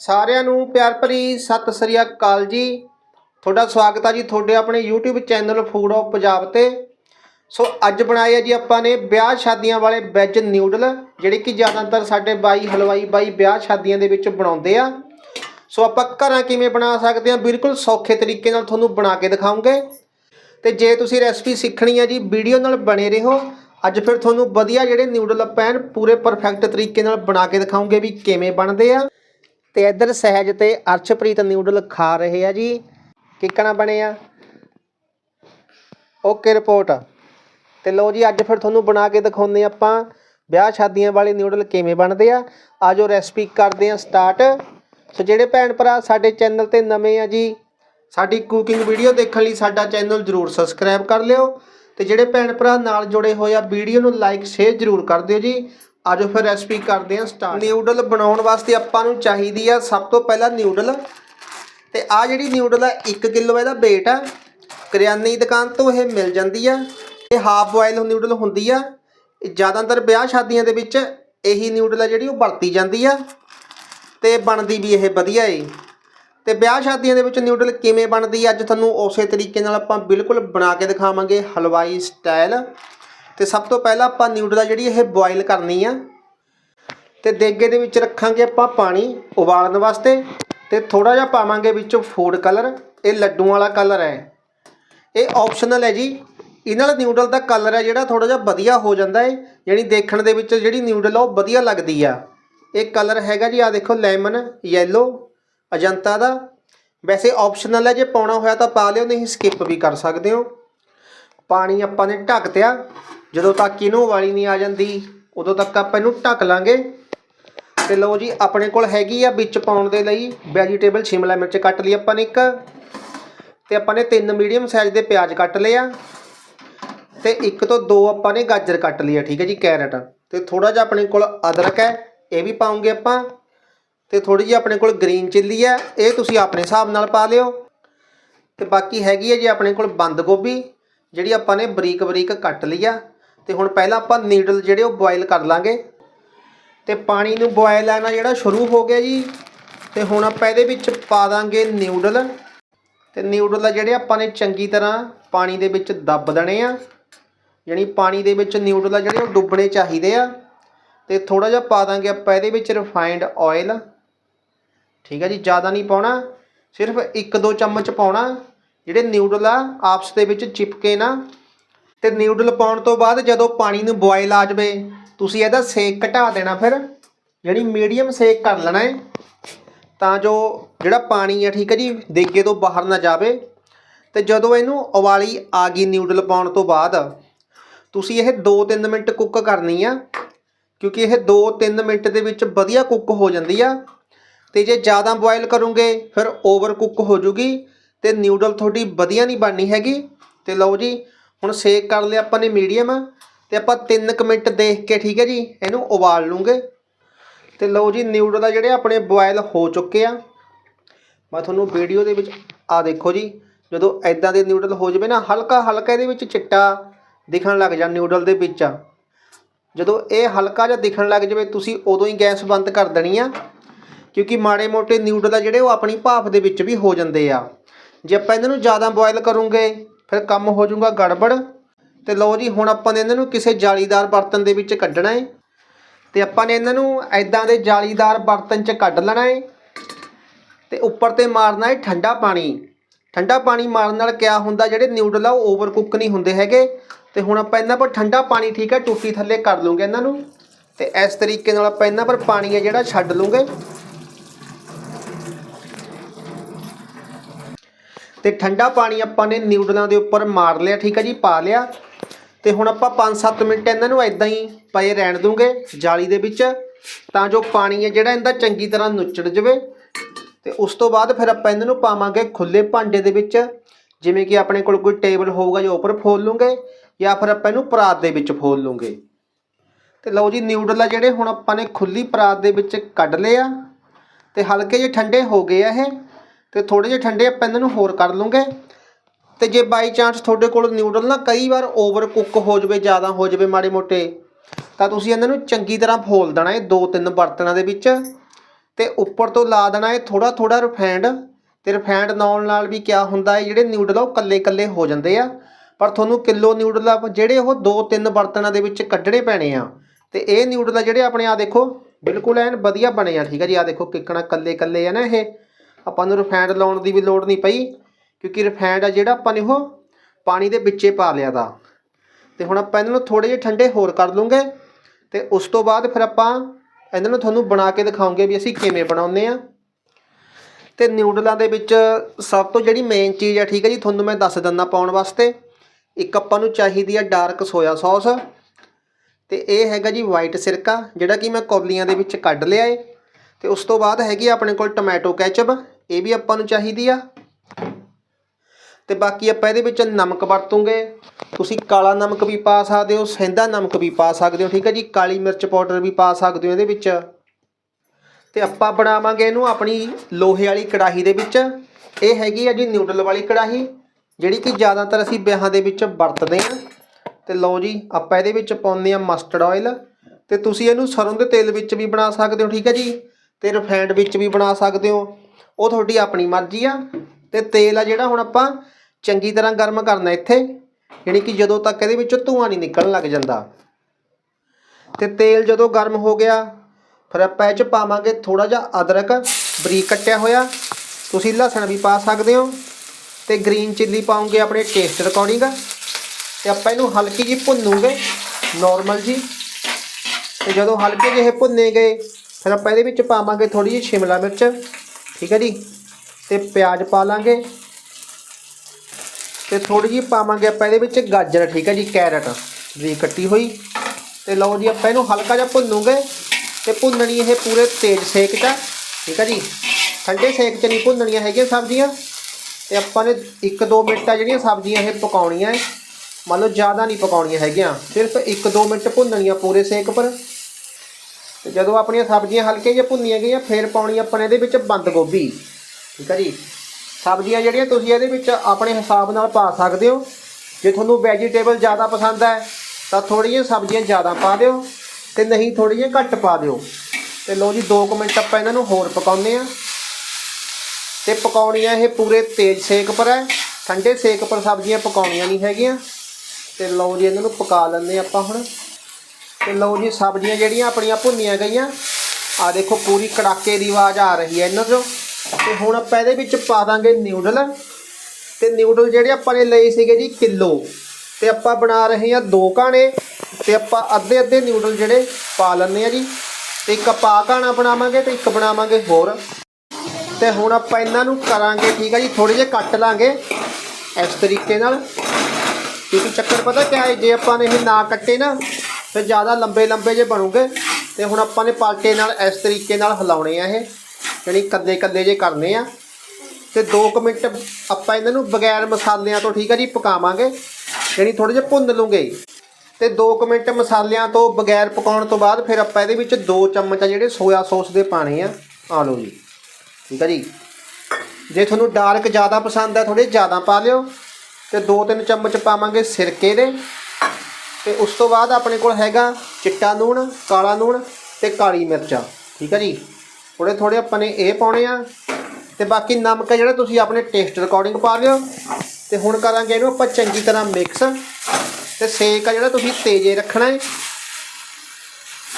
ਸਾਰਿਆਂ ਨੂੰ ਪਿਆਰ ਭਰੀ ਸਤਿ ਸ੍ਰੀ ਅਕਾਲ ਜੀ। ਤੁਹਾਡਾ ਸਵਾਗਤ ਆ ਜੀ ਤੁਹਾਡੇ ਆਪਣੇ YouTube channel food of Punjab ਤੇ। ਸੋ ਅੱਜ ਬਣਾਏ ਆ ਜੀ ਆਪਾਂ ਨੇ ਵਿਆਹ ਸ਼ਾਦੀਆਂ ਵਾਲੇ ਵੈਜ ਨਿਊਡਲ ਜਿਹੜੇ ਕਿ ਜ਼ਿਆਦਾਤਰ ਸਾਡੇ ਬਾਈ ਹਲਵਾਈ ਬਾਈ ਵਿਆਹ ਸ਼ਾਦੀਆਂ ਦੇ ਵਿੱਚ ਬਣਾਉਂਦੇ ਆ। ਸੋ ਆਪਾਂ ਘਰਾਂ ਕਿਵੇਂ ਬਣਾ ਸਕਦੇ ਆ, ਬਿਲਕੁਲ ਸੌਖੇ ਤਰੀਕੇ ਨਾਲ ਤੁਹਾਨੂੰ ਬਣਾ ਕੇ ਦਿਖਾਉਂਗੇ। ਤੇ ਜੇ ਤੁਸੀਂ ਰੈਸਪੀ ਸਿੱਖਣੀ ਹੈ ਜੀ, ਵੀਡੀਓ ਨਾਲ ਬਣੇ ਰਹੋ। ਅੱਜ ਫਿਰ ਤੁਹਾਨੂੰ ਵਧੀਆ ਜਿਹੜੇ ਨਿਊਡਲ ਆਪਾਂ ਐਨ ਪੂਰੇ ਪਰਫੈਕਟ ਤਰੀਕੇ ਨਾਲ ਬਣਾ ਕੇ ਦਿਖਾਉਂਗੇ ਵੀ ਕਿਵੇਂ ਬਣਦੇ ਆ। ਤੇ ਇੱਧਰ ਸਹਿਜ ਤੇ ਅਰਸ਼ਪ੍ਰੀਤ ਨਿਊਡਲ ਖਾ ਰਹੇ ਆ ਜੀ। ਕਿੱਕਣਾ ਬਣੇ ਆ। ਓਕੇ ਰਿਪੋਰਟ ਤੇ ਲਓ ਜੀ, ਅੱਜ ਫਿਰ ਤੁਹਾਨੂੰ ਬਣਾ ਕੇ ਦਿਖਾਉਂਦੇ ਹਾਂ ਆਪਾਂ ਵਿਆਹ ਸ਼ਾਦੀਆਂ ਵਾਲੇ ਨਿਊਡਲ ਕਿਵੇਂ ਬਣਦੇ ਆ। ਆਜੋ ਰੈਸਪੀ ਕਰਦੇ ਆ ਸਟਾਰਟ ਸੋ ਜਿਹੜੇ ਭੈਣ ਭਰਾ ਸਾਡੇ ਚੈਨਲ ਤੇ ਨਵੇਂ ਆ ਜੀ, ਸਾਡੀ ਕੁਕਿੰਗ ਵੀਡੀਓ ਦੇਖਣ ਲਈ ਸਾਡਾ ਚੈਨਲ ਜਰੂਰ ਸਬਸਕ੍ਰਾਈਬ ਕਰ ਲਿਓ। ਤੇ ਜਿਹੜੇ ਭੈਣ ਭਰਾ ਨਾਲ ਜੁੜੇ ਹੋਏ ਆ ਵੀਡੀਓ ਨੂੰ ਲਾਈਕ ਸ਼ੇਅਰ ਜਰੂਰ ਕਰ ਦਿਓ ਜੀ। ਆਜੋ ਫਿਰ ਰੈਸਪੀ ਕਰਦੇ ਹਾਂ ਸਟਾਰਟ ਨਿਊਡਲ ਬਣਾਉਣ ਵਾਸਤੇ ਆਪਾਂ ਨੂੰ ਚਾਹੀਦੀ ਆ ਸਭ ਤੋਂ ਪਹਿਲਾਂ ਨਿਊਡਲ ਤੇ ਆ ਜਿਹੜੀ ਨਿਊਡਲ ਆ 1 ਕਿਲੋ ਇਹਦਾ weight ਆ। ਕਰਿਆਨੇ ਦੀ ਦੁਕਾਨ ਤੋਂ ਇਹ ਮਿਲ ਜਾਂਦੀ ਆ। ਇਹ ਹਾਫ ਬੋਇਲ ਨਿਊਡਲ ਹੁੰਦੀ ਆ। ਜ਼ਿਆਦਾਤਰ ਵਿਆਹ ਸ਼ਾਦੀਆਂ ਦੇ ਵਿੱਚ ਇਹੀ ਨਿਊਡਲ ਆ ਜਿਹੜੀ ਉਹ ਵਰਤੀ ਜਾਂਦੀ ਆ। ਤੇ ਬਣਦੀ ਵੀ ਇਹ ਵਧੀਆ ਏ। ਤੇ ਵਿਆਹ ਸ਼ਾਦੀਆਂ ਦੇ ਵਿੱਚ ਨਿਊਡਲ ਕਿਵੇਂ ਬਣਦੀ ਅੱਜ ਤੁਹਾਨੂੰ ਉਸੇ ਤਰੀਕੇ ਨਾਲ ਆਪਾਂ ਬਿਲਕੁਲ ਬਣਾ ਕੇ ਦਿਖਾਵਾਂਗੇ ਹਲਵਾਈ ਸਟਾਈਲ ਤੇ ਸਭ ਤੋਂ ਪਹਿਲਾਂ ਆਪਾਂ ਨਿਊਡਲ ਆ ਜਿਹੜੀ ਇਹ ਬੋਇਲ ਕਰਨੀ ਆ, ਤੇ ਦੇਗੇ ਦੇ ਵਿੱਚ ਰੱਖਾਂਗੇ ਆਪਾਂ ਪਾਣੀ ਉਬਾਲਣ ਵਾਸਤੇ ਤੇ ਥੋੜਾ ਜਿਹਾ ਪਾਵਾਂਗੇ ਵਿੱਚ ਫੂਡ ਕਲਰ ਇਹ ਲੱਡੂਆਂ ਵਾਲਾ ਕਲਰ ਹੈ। ਇਹ ਆਪਸ਼ਨਲ ਹੈ ਜੀ। ਇਹਨਾਂ ਨਾਲ ਨਿਊਡਲ ਦਾ ਕਲਰ ਹੈ ਜਿਹੜਾ ਥੋੜਾ ਜਿਹਾ ਵਧੀਆ ਹੋ ਜਾਂਦਾ ਹੈ ਯਾਨੀ ਦੇਖਣ ਦੇ ਵਿੱਚ ਜਿਹੜੀ ਨਿਊਡਲ ਆ ਉਹ ਵਧੀਆ ਲੱਗਦੀ ਆ। ਇਹ ਕਲਰ ਹੈਗਾ ਜੀ ਆ ਦੇਖੋ ਲੈਮਨ ਯੈਲੋ ਅਜੰਤਾ ਦਾ। ਵੈਸੇ ਆਪਸ਼ਨਲ ਹੈ, ਜੇ ਪਾਉਣਾ ਹੋਇਆ ਤਾਂ ਪਾ ਲਿਓ, ਨਹੀਂ ਸਕਿਪ ਵੀ ਕਰ ਸਕਦੇ ਹੋ। ਪਾਣੀ ਆਪਾਂ ਨੇ ਢੱਕ ਦਿਆ ਜਦੋਂ ਤੱਕ ਇਹਨੂੰ ਵਾਲੀ ਨਹੀਂ ਆ ਜਾਂਦੀ, ਉਦੋਂ ਤੱਕ ਆਪਾਂ ਇਹਨੂੰ ਢੱਕ ਲਾਂਗੇ। ਤੇ ਲਓ ਜੀ, ਆਪਣੇ ਕੋਲ ਹੈਗੀ ਆ ਵਿੱਚ ਪਾਉਣ ਦੇ ਲਈ ਵੈਜੀਟੇਬਲ ਸ਼ਿਮਲਾ ਮਿਰਚ ਕੱਟ ਲਈ ਆਪਾਂ ਨੇ ਇੱਕ। ਤੇ ਆਪਾਂ ਨੇ ਤਿੰਨ ਮੀਡੀਅਮ ਸਾਈਜ਼ ਦੇ ਪਿਆਜ਼ ਕੱਟ ਲਏ ਆ। ਤੇ ਇੱਕ ਤੋਂ ਦੋ ਆਪਾਂ ਨੇ ਗਾਜਰ ਕੱਟ ਲਈ ਆ, ਠੀਕ ਹੈ ਜੀ, ਕੈਰਟ। ਤੇ ਥੋੜਾ ਜਿਹਾ ਆਪਣੇ ਕੋਲ ਅਦਰਕ ਹੈ, ਇਹ ਵੀ ਪਾਉਂਗੇ ਆਪਾਂ। ਤੇ ਥੋੜੀ ਜਿਹੀ ਆਪਣੇ ਕੋਲ ਗ੍ਰੀਨ ਚਿੱਲੀ ਹੈ, ਇਹ ਤੁਸੀਂ ਆਪਣੇ ਹਿਸਾਬ ਨਾਲ ਪਾ ਲਿਓ। ਤੇ ਬਾਕੀ ਹੈਗੀ ਹੈ ਜੀ ਆਪਣੇ ਕੋਲ ਬੰਦ ਗੋਭੀ, ਜਿਹੜੀ ਆਪਾਂ ਨੇ ਬਰੀਕ ਬਰੀਕ ਕੱਟ ਲਈ ਆ। ਤੇ ਹੁਣ ਪਹਿਲਾਂ ਆਪਾਂ ਨੀਡਲ ਜਿਹੜੇ ਉਹ ਬੋਇਲ ਕਰ ਲਾਂਗੇ। ਤੇ ਪਾਣੀ ਨੂੰ ਬੋਇਲ ਆਣਾ ਜਿਹੜਾ ਸ਼ੁਰੂ ਹੋ ਗਿਆ ਜੀ, ਤੇ ਹੁਣ ਆਪਾਂ ਇਹਦੇ ਵਿੱਚ ਪਾ ਦਾਂਗੇ ਨਿਊਡਲ ਤੇ ਨਿਊਡਲ ਆ ਜਿਹੜੇ ਆਪਾਂ ਨੇ ਚੰਗੀ ਤਰ੍ਹਾਂ ਪਾਣੀ ਦੇ ਵਿੱਚ ਦੱਬ ਦੇਣੇ ਆ। ਯਾਨੀ ਪਾਣੀ ਦੇ ਵਿੱਚ ਨਿਊਡਲ ਆ ਜਿਹੜੇ ਉਹ ਡੁੱਬਣੇ ਚਾਹੀਦੇ ਆ। ਤੇ ਥੋੜਾ ਜਿਹਾ ਪਾ ਦਾਂਗੇ ਆਪਾਂ ਇਹਦੇ ਵਿੱਚ ਰਿਫਾਈਨਡ ਆਇਲ ਠੀਕ ਹੈ ਜੀ, ਜ਼ਿਆਦਾ ਨਹੀਂ ਪਾਉਣਾ, ਸਿਰਫ 1-2 ਚਮਚ ਪਾਉਣਾ। ਜਿਹੜੇ ਨਿਊਡਲ ਆ, ਆਪਸ ਦੇ ਵਿੱਚ ਚਿਪਕੇ ਨਾ। ਤੇ ਨਿਊਡਲ ਪਾਉਣ ਤੋਂ ਬਾਅਦ ਜਦੋਂ ਪਾਣੀ ਨੂੰ ਬੋਇਲ ਆ ਜਾਵੇ, ਤੁਸੀਂ ਇਹਦਾ ਸੇਕ ਘਟਾ ਦੇਣਾ ਫਿਰ। ਜਿਹੜੀ ਮੀਡੀਅਮ ਸੇਕ ਕਰ ਲੈਣਾ ਹੈ ਤਾਂ ਜੋ ਜਿਹੜਾ ਪਾਣੀ ਹੈ ਠੀਕ ਹੈ ਜੀ, ਦੇਗੇ ਤੋਂ ਬਾਹਰ ਨਾ ਜਾਵੇ। ਤੇ ਜਦੋਂ ਇਹਨੂੰ ਉਬਾਲੀ ਆ ਗਈ ਨਿਊਡਲ ਪਾਉਣ ਤੋਂ ਬਾਅਦ, ਤੁਸੀਂ ਇਹ 2-3 ਮਿੰਟ ਕੁੱਕ ਕਰਨੀ ਆ, ਕਿਉਂਕਿ ਇਹ 2-3 ਮਿੰਟ ਦੇ ਵਿੱਚ ਵਧੀਆ ਕੁੱਕ ਹੋ ਜਾਂਦੀ ਆ। ਤੇ ਜੇ ਜ਼ਿਆਦਾ ਬੋਇਲ ਕਰੋਗੇ, ਫਿਰ ਓਵਰ ਕੁੱਕ ਹੋ ਜੂਗੀ ਤੇ ਨਿਊਡਲ ਤੁਹਾਡੀ ਵਧੀਆ ਨਹੀਂ ਬਣਨੀ ਹੈਗੀ। ਤੇ ਲਓ ਜੀ ਹੁਣ ਸੇਕ ਕਰ ਲਿਆ ਆਪਾਂ ਨੇ ਮੀਡੀਅਮ ਤੇ ਆਪਾਂ 3 ਮਿੰਟ ਦੇਖ ਕੇ, ਠੀਕ ਹੈ ਜੀ, ਇਹਨੂੰ ਉਬਾਲ ਲੂੰਗੇ। ਤੇ ਲਓ ਜੀ, ਨਿਊਡਲ ਆ ਜਿਹੜੇ ਆਪਣੇ ਬੋਇਲ ਹੋ ਚੁੱਕੇ ਆ, ਮੈਂ ਤੁਹਾਨੂੰ ਵੀਡੀਓ ਦੇ ਵਿੱਚ ਆ ਦੇਖੋ ਜੀ, ਜਦੋਂ ਐਦਾਂ ਦੇ ਨਿਊਡਲ ਹੋ ਜਵੇ ਨਾ ਹਲਕਾ ਹਲਕਾ ਇਹਦੇ ਵਿੱਚ ਚਿੱਟਾ ਦਿਖਣ ਲੱਗ ਜਾ ਨਿਊਡਲ ਦੇ ਵਿੱਚ। ਜਦੋਂ ਇਹ ਹਲਕਾ ਜਿਹਾ ਦਿਖਣ ਲੱਗ ਜਾਵੇ, ਤੁਸੀਂ ਉਦੋਂ ਹੀ ਗੈਸ ਬੰਦ ਕਰ ਦੇਣੀ ਆ, ਕਿਉਂਕਿ ਮਾੜੇ ਮੋਟੇ ਨਿਊਡਲ ਆ ਜਿਹੜੇ, ਉਹ ਆਪਣੀ ਭਾਫ ਦੇ ਵਿੱਚ ਵੀ ਹੋ ਜਾਂਦੇ ਆ। ਜੇ ਆਪਾਂ ਇਹਨਾਂ ਨੂੰ ਜ਼ਿਆਦਾ ਬੋਇਲ ਕਰੂੰਗੇ ਫਿਰ ਕੰਮ ਹੋ ਜਾਊਗਾ ਗੜਬੜ। ਤੇ ਲਓ ਜੀ, ਹੁਣ ਆਪਾਂ ਨੇ ਇਹਨਾਂ ਨੂੰ ਕਿਸੇ ਜਾਲੀਦਾਰ ਬਰਤਨ ਦੇ ਵਿੱਚ ਕੱਢਣਾ ਹੈ ਤੇ ਆਪਾਂ ਨੇ ਇਹਨਾਂ ਨੂੰ ਐਦਾਂ ਦੇ ਜਾਲੀਦਾਰ ਬਰਤਨ 'ਚ ਕੱਢ ਲੈਣਾ ਹੈ ਤੇ ਉੱਪਰ ਤੇ ਮਾਰਨਾ ਹੈ ਠੰਡਾ ਪਾਣੀ। ਠੰਡਾ ਪਾਣੀ ਮਾਰਨ ਨਾਲ ਕਿਆ ਹੁੰਦਾ, ਜਿਹੜੇ ਨਿਊਡਲ ਆ, ਉਹ ਓਵਰ ਕੁੱਕ ਨਹੀਂ ਹੁੰਦੇ ਹੈਗੇ। ਤੇ ਹੁਣ ਆਪਾਂ ਇਹਨਾਂ ਪਰ ਠੰਡਾ ਪਾਣੀ ਠੀਕ ਹੈ ਟੂਟੀ ਥੱਲੇ ਕਰ ਲੂੰਗੇ ਇਹਨਾਂ ਨੂੰ। ਤੇ ਇਸ ਤਰੀਕੇ ਨਾਲ ਆਪਾਂ ਇਹਨਾਂ ਪਰ ਪਾਣੀ ਹੈ ਜਿਹੜਾ ਛੱਡ ਲੂੰਗੇ ਤੇ ਠੰਡਾ ਪਾਣੀ ਆਪਾਂ ਨੇ ਨਿਊਡਲਾਂ ਦੇ ਉੱਪਰ ਮਾਰ ਲਿਆ, ਠੀਕ ਹੈ ਜੀ, ਪਾ ਲਿਆ। ਤੇ ਹੁਣ ਆਪਾਂ 5-7 ਮਿੰਟ ਇਹਨਾਂ ਨੂੰ ਐਦਾਂ ਹੀ ਪਏ ਰਹਿਣ ਦੂੰਗੇ ਜਾਲੀ ਦੇ ਵਿੱਚ, ਤਾਂ ਜੋ ਪਾਣੀ ਹੈ ਜਿਹੜਾ ਇਹਦਾ ਚੰਗੀ ਤਰ੍ਹਾਂ ਨੁੱਚੜ ਜਾਵੇ। ਤੇ ਉਸ ਤੋਂ ਬਾਅਦ ਫਿਰ ਆਪਾਂ ਇਹਨਾਂ ਨੂੰ ਪਾਵਾਂਗੇ ਖੁੱਲੇ ਭਾਂਡੇ ਦੇ ਵਿੱਚ, ਜਿਵੇਂ ਕਿ ਆਪਣੇ ਕੋਲ ਕੋਈ ਟੇਬਲ ਹੋਊਗਾ ਜੋ ਉੱਪਰ ਫੋਲ ਲੂੰਗੇ, ਜਾਂ ਫਿਰ ਆਪਾਂ ਇਹਨੂੰ ਪਰਾਤ ਦੇ ਵਿੱਚ ਫੋਲ ਲੂੰਗੇ। ਤੇ ਲਓ ਜੀ, ਨਿਊਡਲ ਆ ਜਿਹੜੇ ਹੁਣ ਆਪਾਂ ਨੇ ਖੁੱਲੀ ਪਰਾਤ ਦੇ ਵਿੱਚ ਕੱਢ ਲਏ ਆ। ਤੇ ਹਲਕੇ ਜਿਹੇ ਠੰਡੇ ਹੋ ਗਏ ਆ ਇਹ। ਤੇ ਥੋੜੇ ਜਿਹੇ ਠੰਡੇ ਆਪਾਂ ਇਹਨਾਂ ਨੂੰ ਹੋਰ ਕਰ ਲੂੰਗੇ। ਤੇ ਜੇ ਬਾਈ ਚਾਂਸ ਤੁਹਾਡੇ ਕੋਲ ਨਿਊਡਲ ਨਾ ਕਈ ਵਾਰ ਓਵਰ ਕੁੱਕ ਹੋ ਜਵੇ, ਜ਼ਿਆਦਾ ਹੋ ਜਵੇ ਮਾੜੇ ਮੋਟੇ, ਤਾਂ ਤੁਸੀਂ ਇਹਨਾਂ ਨੂੰ ਚੰਗੀ ਤਰ੍ਹਾਂ ਫੋਲ ਦੇਣਾ ਹੈ ਦੋ ਤਿੰਨ ਬਰਤਨਾਂ ਦੇ ਵਿੱਚ। ਤੇ ਉੱਪਰ ਤੋਂ ਲਾ ਦੇਣਾ ਹੈ ਥੋੜਾ ਥੋੜਾ ਰਿਫਾਈਂਡ ਤੇ ਰਿਫਾਈਂਡ ਲਾਉਣ ਨਾਲ ਵੀ ਕਿਆ ਹੁੰਦਾ ਹੈ, ਜਿਹੜੇ ਨਿਊਡਲ ਆ ਉਹ ਕੱਲੇ ਕੱਲੇ ਹੋ ਜਾਂਦੇ ਆ। ਪਰ ਤੁਹਾਨੂੰ ਕਿਲੋ ਨਿਊਡਲ ਆ ਜਿਹੜੇ ਉਹ ਦੋ ਤਿੰਨ ਬਰਤਨਾਂ ਦੇ ਵਿੱਚ ਕੱਢਣੇ ਪੈਣੇ ਆ। ਤੇ ਇਹ ਨਿਊਡਲ ਆ ਜਿਹੜੇ ਆਪਣੇ ਆ ਦੇਖੋ, ਬਿਲਕੁਲ ਐਨ ਵਧੀਆ ਬਣੇ ਆ, ਠੀਕ ਹੈ ਜੀ ਆ ਦੇਖੋ ਕਿੱਕਣਾ ਕੱਲੇ ਕੱਲੇ ਆ ਨਾ ਇਹ। ਆਪਾਂ ਨੂੰ ਰਿਫਾਈਂਡ ਲਾਉਣ ਦੀ ਵੀ ਲੋੜ ਨਹੀਂ ਪਈ, ਕਿਉਂਕਿ ਰਿਫਾਈਂਡ ਆ ਜਿਹੜਾ ਆਪਾਂ ਨੇ ਉਹ ਪਾਣੀ ਦੇ ਵਿੱਚੇ ਪਾ ਲਿਆ ਦਾ ਤੇ ਹੁਣ ਆਪਾਂ ਇਹਨਾਂ ਨੂੰ ਥੋੜੇ ਜਿਹੇ ਠੰਡੇ ਹੋਰ ਕਰ ਲੂੰਗੇ, ਤੇ ਉਸ ਤੋਂ ਬਾਅਦ ਫਿਰ ਆਪਾਂ ਇਹਨਾਂ ਨੂੰ ਤੁਹਾਨੂੰ ਬਣਾ ਕੇ ਦਿਖਾਉਂਗੇ ਵੀ ਅਸੀਂ ਕਿਵੇਂ ਬਣਾਉਂਦੇ ਆ। ਤੇ ਨਿਊਡਲਾਂ ਦੇ ਵਿੱਚ ਸਭ ਤੋਂ ਜਿਹੜੀ ਮੇਨ ਚੀਜ਼ ਆ, ਠੀਕ ਹੈ ਜੀ, ਤੁਹਾਨੂੰ ਮੈਂ ਦੱਸ ਦਿੰਦਾ ਪਾਉਣ ਵਾਸਤੇ। ਇੱਕ ਆਪਾਂ ਨੂੰ ਚਾਹੀਦੀ ਆ ਡਾਰਕ ਸੋਇਆ ਸੌਸ ਤੇ ਇਹ ਹੈਗਾ ਜੀ ਵਾਈਟ ਸਿਰਕਾ, ਜਿਹੜਾ ਕਿ ਮੈਂ ਕੌਲੀਆਂ ਦੇ ਵਿੱਚ ਕੱਢ ਲਿਆ ਏ। ਤੇ ਉਸ ਤੋਂ ਬਾਅਦ ਹੈਗੀ ਆਪਣੇ ਕੋਲ ਟੋਮੈਟੋ ਕੈਚਅਪ ਇਹ ਵੀ ਆਪਾਂ ਨੂੰ ਚਾਹੀਦੀ ਆ। ਤੇ ਬਾਕੀ ਆਪਾਂ ਇਹਦੇ ਵਿੱਚ ਨਮਕ ਵਰਤੂਗੇ। ਤੁਸੀਂ ਕਾਲਾ ਨਮਕ ਵੀ ਪਾ ਸਕਦੇ ਹੋ ਸੈਂਦਾ ਨਮਕ ਵੀ ਪਾ ਸਕਦੇ ਹੋ, ਠੀਕ ਹੈ ਜੀ? ਕਾਲੀ ਮਿਰਚ ਪਾਊਡਰ ਵੀ ਪਾ ਸਕਦੇ ਹੋ ਇਹਦੇ ਵਿੱਚ। ਤੇ ਆਪਾਂ ਬਣਾਵਾਂਗੇ ਇਹਨੂੰ ਆਪਣੀ ਲੋਹੇ ਵਾਲੀ ਕੜਾਹੀ ਦੇ ਵਿੱਚ। ਇਹ ਹੈਗੀ ਆ ਜੀ ਨਿਊਡਲ ਵਾਲੀ ਕੜਾਹੀ, ਜਿਹੜੀ ਕਿ ਜ਼ਿਆਦਾਤਰ ਅਸੀਂ ਵਿਆਹਾਂ ਦੇ ਵਿੱਚ ਵਰਤਦੇ ਹਾਂ। ਤੇ ਲਓ ਜੀ, ਆਪਾਂ ਇਹਦੇ ਵਿੱਚ ਪਾਉਂਦੇ ਆ ਮਸਟਰਡ ਆਇਲ। ਤੇ ਤੁਸੀਂ ਇਹਨੂੰ ਸਰੋਂ ਦੇ ਤੇਲ ਵਿੱਚ ਵੀ ਬਣਾ ਸਕਦੇ ਹੋ, ਠੀਕ ਹੈ ਜੀ? ਤੇ ਰਿਫਾਈਨਡ ਵਿੱਚ ਵੀ ਬਣਾ ਸਕਦੇ ਹੋ। ਉਹ ਤੁਹਾਡੀ ਆਪਣੀ ਮਰਜ਼ੀ ਆ ਤੇ ਤੇਲ ਆ ਜਿਹੜਾ ਹੁਣ ਆਪਾਂ ਚੰਗੀ ਤਰ੍ਹਾਂ ਗਰਮ ਕਰਨਾ ਇੱਥੇ, ਯਾਨੀ ਕਿ ਜਦੋਂ ਤੱਕ ਇਹਦੇ ਵਿੱਚੋਂ ਧੂੰਆਂ ਨਹੀਂ ਨਿਕਲਣ ਲੱਗ ਜਾਂਦਾ। ਤੇ ਤੇਲ ਜਦੋਂ ਗਰਮ ਹੋ ਗਿਆ, ਫਿਰ ਆਪਾਂ ਇਹ 'ਚ ਪਾਵਾਂਗੇ ਥੋੜਾ ਜਿਹਾ ਅਦਰਕ, ਬਰੀਕ ਕੱਟਿਆ ਹੋਇਆ। ਤੁਸੀਂ ਲਸਣ ਵੀ ਪਾ ਸਕਦੇ ਹੋ ਤੇ ਗ੍ਰੀਨ ਚਿੱਲੀ ਪਾਉਂਗੇ ਆਪਣੇ ਟੇਸਟ ਅਕੋਰਡਿੰਗ ਤੇ ਆਪਾਂ ਇਹਨੂੰ ਹਲਕੀ ਜਿਹੀ ਭੁੰਨੂਗੇ ਨਾਰਮਲ ਜੀ। ਤੇ ਜਦੋਂ ਹਲਕੇ ਜਿਹੇ ਭੁੰਨੇ ਗਏ, ਫਿਰ ਆਪਾਂ ਇਹਦੇ ਵਿੱਚ ਪਾਵਾਂਗੇ ਥੋੜੀ ਜਿਹੀ ਸ਼ਿਮਲਾ ਮਿਰਚ। ਠੀਕ ਹੈ ਜੀ? ਤੇ ਪਿਆਜ਼ ਪਾ ਲਾਂਗੇ। ਤੇ ਥੋੜੀ ਜਿਹੀ ਪਾਵਾਂਗੇ ਆਪਾਂ ਇਹਦੇ ਵਿੱਚ ਗਾਜਰ, ਠੀਕ ਹੈ ਜੀ? ਕੈਰਟ। ਬਰੀਕ ਕੱਟੀ ਹੋਈ। ਤੇ ਲਓ ਜੀ, ਆਪਾਂ ਇਹਨੂੰ ਹਲਕਾ ਜਿਹਾ ਭੁੰਨੂਗੇ। ਤੇ ਭੁੰਨਣੀ ਇਹ ਪੂਰੇ ਤੇਜ਼ ਸੇਕ 'ਚ ਠੀਕ ਹੈ ਜੀ? ਠੰਡੇ ਸੇਕ 'ਚ ਨਹੀਂ ਭੁੰਨਣੀਆਂ ਹੈਗੀਆਂ ਸਬਜ਼ੀਆਂ। ਤੇ ਆਪਾਂ ਨੇ 1-2 ਮਿੰਟ ਆ ਜਿਹੜੀਆਂ ਸਬਜ਼ੀਆਂ ਇਹ ਪਕਾਉਣੀਆਂ ਮੰਨ ਲਓ ਜ਼ਿਆਦਾ ਨਹੀਂ ਪਕਾਉਣੀਆਂ ਹੈਗੀਆਂ। ਸਿਰਫ 1-2 ਮਿੰਟ ਭੁੰਨਣੀਆਂ ਪੂਰੇ ਸੇਕ ਪਰ ਤੇ ਜਦੋਂ ਆਪਣੀਆਂ ਸਬਜ਼ੀਆਂ ਹਲਕੇ ਜਿਹਾ ਭੁੰਨੀਆਂ ਗਈਆਂ, ਫਿਰ ਪਾਉਣੀ ਆਪਾਂ ਇਹਦੇ ਵਿੱਚ ਬੰਦ ਗੋਭੀ। ਠੀਕ ਹੈ ਜੀ? ਸਬਜ਼ੀਆਂ ਜਿਹੜੀਆਂ ਤੁਸੀਂ ਇਹਦੇ ਵਿੱਚ ਆਪਣੇ ਹਿਸਾਬ ਨਾਲ ਪਾ ਸਕਦੇ ਹੋ। ਜੇ ਤੁਹਾਨੂੰ ਵੈਜੀਟੇਬਲ ਜ਼ਿਆਦਾ ਪਸੰਦ ਹੈ, ਤਾਂ ਥੋੜ੍ਹੀਆਂ ਸਬਜ਼ੀਆਂ ਜ਼ਿਆਦਾ ਪਾ ਦਿਓ ਤੇ ਨਹੀਂ ਥੋੜ੍ਹੀਆਂ ਘੱਟ ਪਾ ਦਿਓ। ਤੇ ਲਓ ਜੀ 2 ਮਿੰਟ ਆਪਾਂ ਇਹਨਾਂ ਨੂੰ ਹੋਰ ਪਕਾਉਂਦੇ ਆ ਤੇ ਪਕਾਉਣੀਆਂ ਇਹ ਪੂਰੇ ਤੇਜ਼ ਸੇਕ ਪਰ ਹੈ, ਠੰਡੇ ਸੇਕ ਪਰ ਸਬਜ਼ੀਆਂ ਪਕਾਉਣੀਆਂ ਨਹੀਂ ਹੈਗੀਆਂ। ਤੇ ਲਓ ਜੀ, ਇਹਨਾਂ ਨੂੰ ਪਕਾ ਲੈਂਦੇ ਆਪਾਂ ਹੁਣ। ਤੇ ਲਓ ਜੀ, ਸਬਜ਼ੀਆਂ ਜਿਹੜੀਆਂ ਆਪਣੀਆਂ ਭੁੰਨੀਆਂ ਗਈਆਂ। ਆ ਦੇਖੋ, ਪੂਰੀ ਕੜਾਕੇ ਦੀ ਆਵਾਜ਼ ਆ ਰਹੀ ਹੈ ਇਹਨਾਂ ਚੋਂ। ਤੇ ਹੁਣ ਆਪਾਂ ਇਹਦੇ ਵਿੱਚ ਪਾ ਦਾਂਗੇ ਨਿਊਡਲ। ਤੇ ਨਿਊਡਲ ਜਿਹੜੇ ਆਪਾਂ ਨੇ ਲਏ ਸੀਗੇ ਜੀ ਕਿਲੋ। ਤੇ ਆਪਾਂ ਬਣਾ ਰਹੇ ਹਾਂ ਦੋ ਘਾਣੇ। ਤੇ ਆਪਾਂ ਅੱਧੇ ਅੱਧੇ ਨਿਊਡਲ ਜਿਹੜੇ ਪਾ ਲੈਂਦੇ ਆ ਜੀ। ਤੇ ਇੱਕ ਆਪਾਂ ਆਹ ਘਾਣਾ ਬਣਾਵਾਂਗੇ ਤੇ ਇੱਕ ਬਣਾਵਾਂਗੇ ਹੋਰ। ਤੇ ਹੁਣ ਆਪਾਂ ਇਹਨਾਂ ਨੂੰ ਕਰਾਂਗੇ, ਠੀਕ ਆ ਜੀ ਥੋੜੇ ਜਿਹੇ ਕੱਟ ਲਾਂਗੇ ਇਸ ਤਰੀਕੇ ਨਾਲ। ਕਿਉਂਕਿ ਚੱਕਰ ਪਤਾ ਕਿਆ ਹੈ, ਜੇ ਆਪਾਂ ਨੇ ਇਹ ਨਾ ਕੱਟੇ ਨਾ ਫਿਰ ਜ਼ਿਆਦਾ ਲੰਬੇ ਲੰਬੇ ਜੇ ਬਣੂਗੇ, ਤੇ ਹੁਣ ਆਪਾਂ ਨੇ ਪਾਲਟੇ ਨਾਲ ਇਸ ਤਰੀਕੇ ਨਾਲ ਹਿਲਾਉਣੇ ਆ ਇਹ, ਯਾਨੀ ਕੱਲੇ ਕੱਲੇ ਜੇ ਕਰਨੇ ਆ। ਤੇ 2 ਮਿੰਟ ਆਪਾਂ ਇਹਨਾਂ ਨੂੰ ਬਗੈਰ ਮਸਾਲਿਆਂ ਤੋਂ ਠੀਕ ਆ ਜੀ ਪਕਾਵਾਂਗੇ, ਯਾਨੀ ਥੋੜੇ ਜਿਹਾ ਭੁੰਨ ਲੂਗੇ। ਤੇ 2 ਮਿੰਟ ਮਸਾਲਿਆਂ ਤੋਂ ਬਗੈਰ ਪਕਾਉਣ ਤੋਂ ਬਾਅਦ ਫਿਰ ਆਪਾਂ ਇਹਦੇ ਵਿੱਚ 2 ਚਮਚ ਆ ਜਿਹੜੇ ਸੋਇਆ ਸੌਸ ਦੇ ਪਾਣੇ ਆ। ਆ ਲਓ ਜੀ, ਠੀਕ ਆ ਜੀ। ਜੇ ਤੁਹਾਨੂੰ ਡਾਰਕ ਜ਼ਿਆਦਾ ਪਸੰਦ ਹੈ ਥੋੜੇ ਜ਼ਿਆਦਾ ਪਾ ਲਿਓ। ਤੇ 2-3 ਚਮਚ ਪਾਵਾਂਗੇ ਸਿਰਕੇ ਦੇ। ਤੇ ਉਸ ਤੋਂ ਬਾਅਦ ਆਪਣੇ ਕੋਲ ਹੈਗਾ ਚਿੱਟਾ ਲੂਣ, ਕਾਲਾ ਲੂਣ ਤੇ ਕਾਲੀ ਮਿਰਚਾਂ। ਠੀਕ ਹੈ ਜੀ? ਥੋੜੇ ਥੋੜੇ ਆਪਾਂ ਨੇ ਇਹ ਪਾਉਣੇ ਆ ਤੇ ਬਾਕੀ ਨਮਕ ਹੈ ਜਿਹੜਾ ਤੁਸੀਂ ਆਪਣੇ ਟੇਸਟ ਅਕੋਰਡਿੰਗ ਪਾ ਲਿਓ ਤੇ ਹੁਣ ਕਰਾਂਗੇ ਇਹਨੂੰ ਆਪਾਂ ਚੰਗੀ ਤਰ੍ਹਾਂ ਮਿਕਸ ਤੇ ਸੇਕ ਆ ਜਿਹੜਾ ਤੁਸੀਂ ਤੇਜ਼ੇ ਰੱਖਣਾ ਹੈ।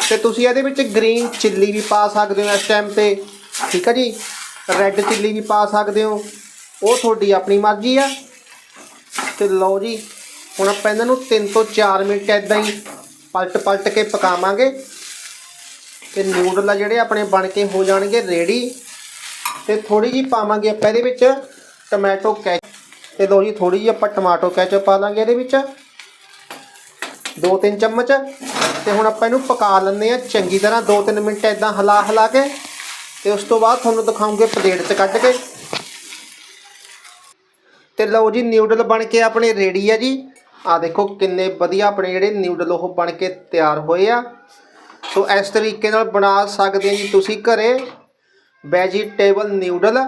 ਤੇ ਤੁਸੀਂ ਇਹਦੇ ਵਿੱਚ ਗ੍ਰੀਨ ਚਿੱਲੀ ਵੀ ਪਾ ਸਕਦੇ ਹੋ ਇਸ ਟਾਈਮ ਤੇ। ਠੀਕ ਹੈ ਜੀ? ਰੈੱਡ ਚਿੱਲੀ ਵੀ ਪਾ ਸਕਦੇ ਹੋ। ਉਹ ਤੁਹਾਡੀ ਆਪਣੀ ਮਰਜ਼ੀ ਆ। ਤੇ ਲਓ ਜੀ ਹੁਣ ਆਪਾਂ ਇਹਨਾਂ ਨੂੰ 3 ਤੋਂ 4 ਮਿੰਟ ਇਦਾਂ ਹੀ ਪਲਟ ਪਲਟ ਕੇ ਪਕਾਵਾਂਗੇ। ਤੇ ਨਿਊਡਲ ਆ ਜਿਹੜੇ ਆਪਣੇ ਬਣ ਕੇ ਹੋ ਜਾਣਗੇ ਰੈਡੀ ਤੇ ਥੋੜੀ ਜੀ ਪਾਵਾਂਗੇ ਆਪਾਂ ਇਹਦੇ ਵਿੱਚ ਟੋਮੈਟੋ ਕੈਚ ਤੇ ਲਓ ਜੀ ਥੋੜੀ ਜੀ ਆਪਾਂ ਟਮਾਟੋ ਕੈਚਅਪ ਪਾ ਲਾਂਗੇ ਇਹਦੇ ਵਿੱਚ। 2-3 ਚਮਚ। ਤੇ ਹੁਣ ਆਪਾਂ ਇਹਨੂੰ ਪਕਾ ਲੈਂਦੇ ਆ ਚੰਗੀ ਤਰ੍ਹਾਂ 2-3 ਮਿੰਟ ਇਦਾਂ ਹਲਾ ਹਿਲਾ ਕੇ। ਤੇ ਉਸ ਤੋਂ ਬਾਅਦ ਤੁਹਾਨੂੰ ਦਿਖਾਉਂਗੇ ਪਲੇਟ 'ਚ ਕੱਢ ਕੇ। ਤੇ ਲਓ ਜੀ ਨਿਊਡਲ ਬਣ ਕੇ ਆਪਣੇ ਰੈਡੀ ਆ ਜੀ। ਆ ਦੇਖੋ ਕਿੰਨੇ ਵਧੀਆ ਆਪਣੇ ਜਿਹੜੇ ਨਿਊਡਲ ਉਹ ਬਣ ਕੇ ਤਿਆਰ ਹੋਏ ਆ। ਸੋ ਇਸ ਤਰੀਕੇ ਨਾਲ ਬਣਾ ਸਕਦੇ ਜੀ ਤੁਸੀਂ ਘਰੇ ਵੈਜੀਟੇਬਲ ਨਿਊਡਲ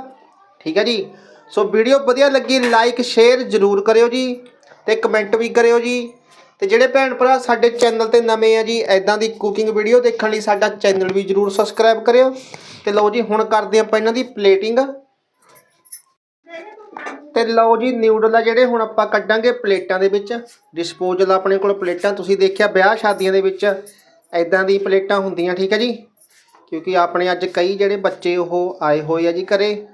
ਠੀਕ ਹੈ ਜੀ। ਸੋ ਵੀਡੀਓ ਵਧੀਆ ਲੱਗੀ ਲਾਈਕ ਸ਼ੇਅਰ ਜ਼ਰੂਰ ਕਰਿਓ ਜੀ ਤੇ ਕਮੈਂਟ ਵੀ ਕਰਿਓ ਜੀ। ਤੇ ਜਿਹੜੇ ਭੈਣ ਭਰਾ ਸਾਡੇ ਚੈਨਲ ਤੇ ਨਵੇਂ ਆ ਜੀ ਐਦਾਂ ਦੀ ਕੁਕਿੰਗ ਵੀਡੀਓ ਦੇਖਣ ਲਈ ਸਾਡਾ ਚੈਨਲ ਵੀ ਜਰੂਰ ਸਬਸਕ੍ਰਾਈਬ ਕਰਿਓ। ਤੇ ਲਓ ਜੀ, ਹੁਣ ਕਰਦੇ ਆਪਾਂ ਇਹਨਾਂ ਦੀ ਪਲੇਟਿੰਗ ਤੇ ਲਓ ਜੀ ਨਿਊਡਲ ਆ ਜਿਹੜੇ ਹੁਣ ਆਪਾਂ ਕੱਢਾਂਗੇ ਪਲੇਟਾਂ ਦੇ ਵਿੱਚ। ਡਿਸਪੋਜ਼ਲ ਆਪਣੇ ਕੋਲ ਪਲੇਟਾਂ, ਤੁਸੀਂ ਦੇਖਿਆ ਵਿਆਹ ਸ਼ਾਦੀਆਂ ਦੇ ਵਿੱਚ ਐਦਾਂ ਦੀ ਪਲੇਟਾਂ ਹੁੰਦੀਆਂ, ਠੀਕ ਹੈ ਜੀ? ਕਿਉਂਕਿ ਆਪਣੇ ਅੱਜ ਕਈ ਜਿਹੜੇ ਬੱਚੇ ਉਹ ਆਏ ਹੋਏ ਆ ਜੀ ਘਰੇ।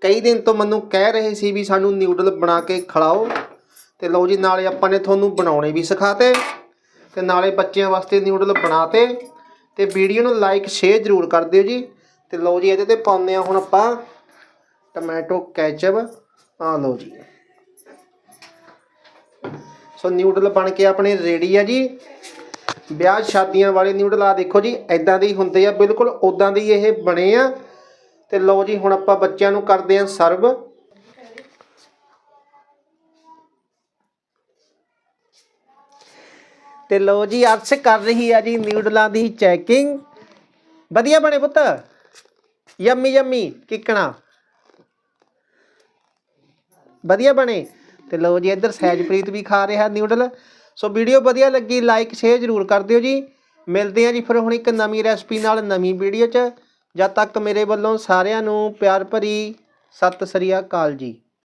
ਕਈ ਦਿਨ ਤੋਂ ਮੈਨੂੰ ਕਹਿ ਰਹੇ ਸੀ ਵੀ ਸਾਨੂੰ ਨਿਊਡਲ ਬਣਾ ਕੇ ਖਿਲਾਓ। ਤੇ ਲਓ ਜੀ, ਨਾਲੇ ਆਪਾਂ ਨੇ ਤੁਹਾਨੂੰ ਬਣਾਉਣੇ ਵੀ ਸਿਖਾਤੇ। ਤੇ ਨਾਲੇ ਬੱਚਿਆਂ ਵਾਸਤੇ ਨਿਊਡਲ ਬਣਾਤੇ। ਤੇ ਵੀਡੀਓ ਨੂੰ ਲਾਈਕ ਸ਼ੇਅਰ ਜ਼ਰੂਰ ਕਰ ਦਿਓ ਜੀ। ਤੇ ਲਓ ਜੀ, ਇਹਦੇ ਤੇ ਪਾਉਂਦੇ ਆ ਹੁਣ ਆਪਾਂ ਟੋਮੈਟੋ ਕੈਚਅਪ। ਆ ਲਓ ਜੀ। ਸੋ ਨਿਊਡਲ ਬਣ ਕੇ ਆਪਣੇ ਰੈਡੀ ਆ ਜੀ। ਵਿਆਹ ਸ਼ਾਦੀਆਂ ਵਾਲੇ ਨਿਊਡਲ ਆ ਦੇਖੋ ਜੀ ਐਦਾਂ ਦੇ ਹੁੰਦੇ ਆ, ਬਿਲਕੁਲ ਉਦਾਂ ਦੇ ਇਹ ਬਣੇ ਆ। ਤੇ ਲਓ ਜੀ, ਹੁਣ ਆਪਾਂ ਬੱਚਿਆਂ ਨੂੰ ਕਰਦੇ ਆ ਸਰਵ। ਤੇ ਲਓ ਜੀ, ਅਰਸ਼ ਕਰ ਰਹੀ ਆ ਜੀ ਨਿਊਡਲਾਂ ਦੀ ਚੈਕਿੰਗ। ਵਧੀਆ ਬਣੇ ਪੁੱਤ। ਯੰਮੀ ਯੰਮੀ, ਕਿਕਣਾ। ਵਧੀਆ ਬਣੇ। ਤੇ ਲਓ ਜੀ, ਇੱਧਰ ਸਹਿਜਪ੍ਰੀਤ ਵੀ ਖਾ ਰਿਹਾ ਨਿਊਡਲ ਸੋ ਵੀਡੀਓ ਵਧੀਆ ਲੱਗੀ ਲਾਈਕ ਸ਼ੇਅਰ ਜ਼ਰੂਰ ਕਰ ਦਿਓ ਜੀ। ਮਿਲਦੇ ਆ ਜੀ ਫਿਰ ਹੁਣ ਇੱਕ ਨਵੀਂ ਰੈਸਪੀ ਨਾਲ ਨਵੀਂ ਵੀਡੀਓ 'ਚ। ਜਦ ਤੱਕ ਮੇਰੇ ਵੱਲੋਂ ਸਾਰਿਆਂ ਨੂੰ ਪਿਆਰ ਭਰੀ ਸਤਿ ਸ੍ਰੀ ਅਕਾਲ ਜੀ।